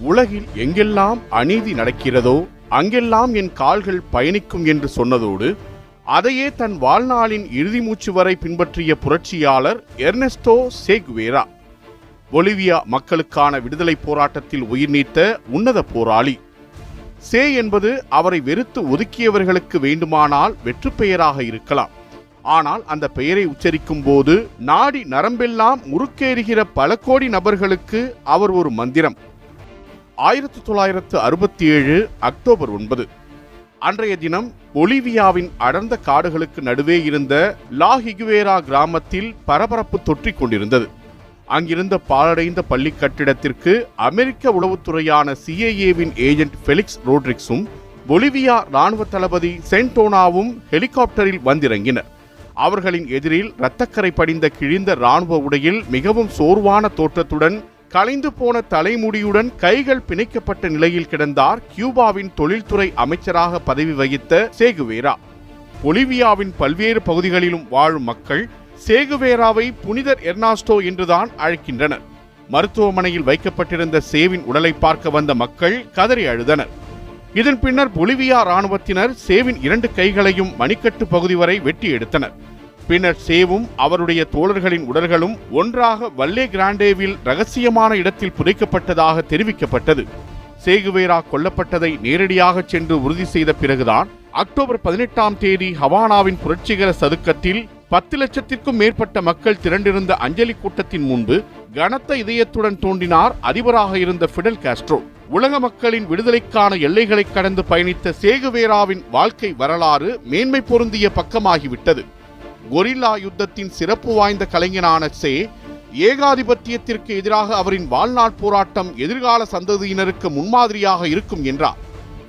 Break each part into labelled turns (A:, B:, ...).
A: உலகில் எங்கெல்லாம் அநீதி நடக்கிறதோ அங்கெல்லாம் என் கால்கள் பயணிக்கும் என்று சொன்னதோடு அதையே தன் வாழ்நாளின் இறுதி மூச்சு வரை பின்பற்றிய புரட்சியாளர் எர்னெஸ்டோ சேக்வேரா பொலிவியா மக்களுக்கான விடுதலை போராட்டத்தில் உயிர் நீத்த உன்னத போராளி. சே என்பது அவரை வெறுத்து ஒதுக்கியவர்களுக்கு வேண்டுமானால் வெற்று பெயராக இருக்கலாம். ஆனால் அந்த பெயரை உச்சரிக்கும் போது நாடி நரம்பெல்லாம் முறுக்கேறுகிற பல கோடி நபர்களுக்கு அவர் ஒரு மந்திரம். ஆயிரத்தி தொள்ளாயிரத்து அறுபத்தி ஏழு அக்டோபர் ஒன்பது. அன்றைய தினம் பொலிவியாவின் அடர்ந்த காடுகளுக்கு நடுவே இருந்த லா ஹிகுவேரா கிராமத்தில் பரபரப்பு தொற்றிக் கொண்டிருந்தது. அங்கிருந்த பாழடைந்த பள்ளி கட்டிடத்திற்கு அமெரிக்க உளவுத்துறையான சிஐஏவின் ஏஜென்ட் ஃபெலிக்ஸ் ரோட்ரிக்ஸும் பொலிவியா ராணுவ தளபதி சென்டோனாவும் ஹெலிகாப்டரில் வந்திறங்கினர். அவர்களின் எதிரில் இரத்தக்கரை படிந்த கிழிந்த ராணுவ உடையில் மிகவும் சோர்வான தோற்றத்துடன் கலைந்து போன தலைமுடியுடன் கைகள் பிணைக்கப்பட்ட நிலையில் கிடந்தார் கியூபாவின் தொழில்துறை அமைச்சராக பதவி வகித்த சேகுவேரா. பொலிவியாவின் பல்வேறு பகுதிகளிலும் வாழும் மக்கள் சேகுவேராவை புனிதர் எர்னாஸ்டோ என்றுதான் அழைக்கின்றனர். மருத்துவமனையில் வைக்கப்பட்டிருந்த சேவின் உடலை பார்க்க வந்த மக்கள் கதறி அழுதனர். இதன் பின்னர் பொலிவியா ராணுவத்தினர் சேவின் இரண்டு கைகளையும் மணிக்கட்டு பகுதி வரை வெட்டி எடுத்தனர். பின்னர் சேவும் அவருடைய தோழர்களின் உடல்களும் ஒன்றாக வல்லே கிராண்டேவில் ரகசியமான இடத்தில் புதைக்கப்பட்டதாக தெரிவிக்கப்பட்டது. சேகுவேரா கொல்லப்பட்டதை நேரடியாக சென்று உறுதி செய்த பிறகுதான் அக்டோபர் பதினெட்டாம் தேதி ஹவானாவின் புரட்சிகர சதுக்கத்தில் பத்து லட்சத்திற்கும் மேற்பட்ட மக்கள் திரண்டிருந்த அஞ்சலி கூட்டத்தின் முன்பு கனத்த இதயத்துடன் தோன்றினார் அதிபராக இருந்த பிடல் காஸ்ட்ரோ. உலக மக்களின் விடுதலைக்கான எல்லைகளை கடந்து பயணித்த சேகுவேராவின் வாழ்க்கை வரலாறு மேன்மை பொருந்திய பக்கமாகிவிட்டது. கொரில்லா யுத்தத்தின் சிறப்பு வாய்ந்த கலைஞனான சே ஏகாதிபத்தியத்திற்கு எதிராக அவரின் வாழ்நாள் போராட்டம் எதிர்கால சந்ததியினருக்கு முன்மாதிரியாக இருக்கும் என்றார்.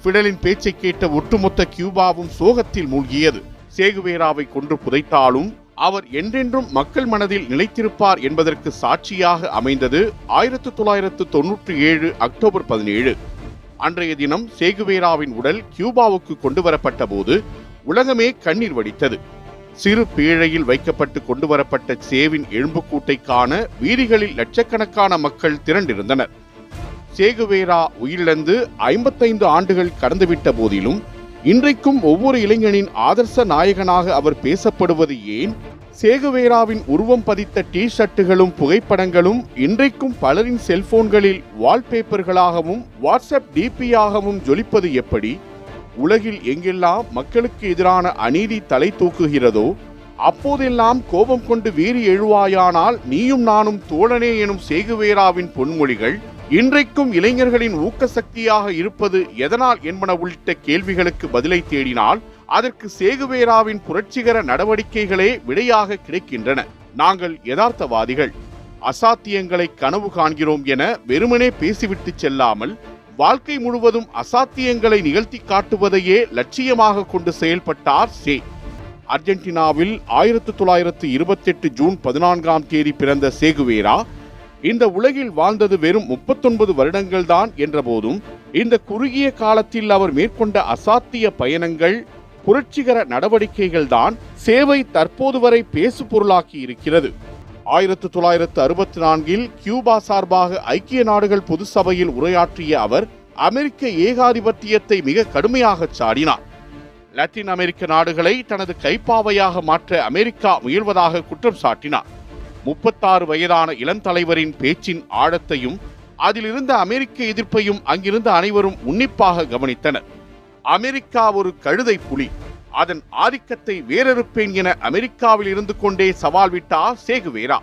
A: பிடலின் பேச்சை கேட்ட ஒட்டுமொத்த கியூபாவும் சோகத்தில் மூழ்கியது. சேகுவேராவை கொன்று புதைத்தாலும் அவர் என்றென்றும் மக்கள் மனதில் நிலைத்திருப்பார் என்பதற்கு சாட்சியாக அமைந்தது ஆயிரத்து தொள்ளாயிரத்து தொன்னூற்றி ஏழு அக்டோபர் பதினேழு. அன்றைய தினம் சேகுவேராவின் உடல் கியூபாவுக்கு கொண்டு வரப்பட்ட போது உலகமே கண்ணீர் வடித்தது. சிறு பீழையில் வைக்கப்பட்டு கொண்டு வரப்பட்ட சேவின் எலும்புக்கூட்டை காண வீதிகளில் லட்சக்கணக்கான மக்கள் திரண்டிருந்தனர். சேகுவேரா உயிரிழந்து ஐம்பத்தைந்து ஆண்டுகள் கடந்துவிட்ட போதிலும் இன்றைக்கும் ஒவ்வொரு இளைஞனின் ஆதர்ச நாயகனாக அவர் பேசப்படுவது ஏன்? சேகுவேராவின் உருவம் பதித்த டி ஷர்ட்டுகளும் புகைப்படங்களும் இன்றைக்கும் பலரின் செல்போன்களில் வால்பேப்பர்களாகவும் வாட்ஸ்அப் டிபியாகவும் ஜொலிப்பது எப்படி? உலகில் எங்கெல்லாம் மக்களுக்கு எதிரான அநீதி தலை தூக்குகிறதோ அப்போதெல்லாம் கோபம் கொண்டு வீறி எழுவாயானால் நீயும் நானும் தோழனே எனும் சேகுவேராவின் பொன்மொழிகள் இன்றைக்கும் இளைஞர்களின் ஊக்க சக்தியாக இருப்பது எதனால் என்பன உள்ளிட்ட கேள்விகளுக்கு பதிலை தேடினால் அதற்கு சேகுவேராவின் புரட்சிகர நடவடிக்கைகளே விடையாக கிடைக்கின்றன. நாங்கள் யதார்த்தவாதிகள். அசாத்தியங்களை கனவு காண்கிறோம் என வெறுமனே பேசிவிட்டு செல்லாமல் வாழ்க்கை முழுவதும் அசாத்தியங்களை நிகழ்த்தி காட்டுவதையே லட்சியமாக கொண்டு செயல்பட்டார் சே. அர்ஜென்டினாவில் ஆயிரத்து தொள்ளாயிரத்து இருபத்தெட்டு ஜூன் பதினான்காம் தேதி பிறந்த சேகுவேரா இந்த உலகில் வாழ்ந்தது வெறும் முப்பத்தொன்பது வருடங்கள்தான் என்றபோதும் இந்த குறுகிய காலத்தில் அவர் மேற்கொண்ட அசாத்திய பயணங்கள் புரட்சிகர நடவடிக்கைகள் தான் சேவை தற்போது வரை பேசு பொருளாக்கி இருக்கிறது. ஆயிரத்து தொள்ளாயிரத்து அறுபத்தி நான்கில் கியூபா சார்பாக ஐக்கிய நாடுகள் பொது சபையில் உரையாற்றிய அவர் அமெரிக்க ஏகாதிபத்தியத்தை மிக கடுமையாக சாடினார். லத்தீன் அமெரிக்க நாடுகளை தனது கைப்பாவையாக மாற்ற அமெரிக்கா முயல்வதாக குற்றம் சாட்டினார். முப்பத்தாறு வயதான இளந்தலைவரின் பேச்சின் ஆழத்தையும் அதிலிருந்த அமெரிக்க எதிர்ப்பையும் அங்கிருந்த அனைவரும் உன்னிப்பாக கவனித்தனர். அமெரிக்கா ஒரு கழுதை புலி அதன் ஆதிக்கத்தை வேறறுப்பேன் என அமெரிக்காவில் இருந்து கொண்டே சவால் விட்டார் சேகுவேரா.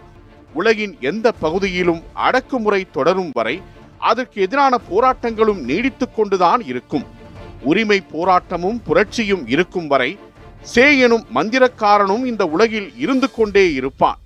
A: உலகின் எந்த பகுதியிலும் அடக்குமுறை தொடரும் வரை அதற்கு எதிரான போராட்டங்களும் நீடித்து கொண்டுதான் இருக்கும். உரிமை போராட்டமும் புரட்சியும் இருக்கும் வரை சே எனும் மந்திரக்காரனும் இந்த உலகில் இருந்து கொண்டே இருப்பான்.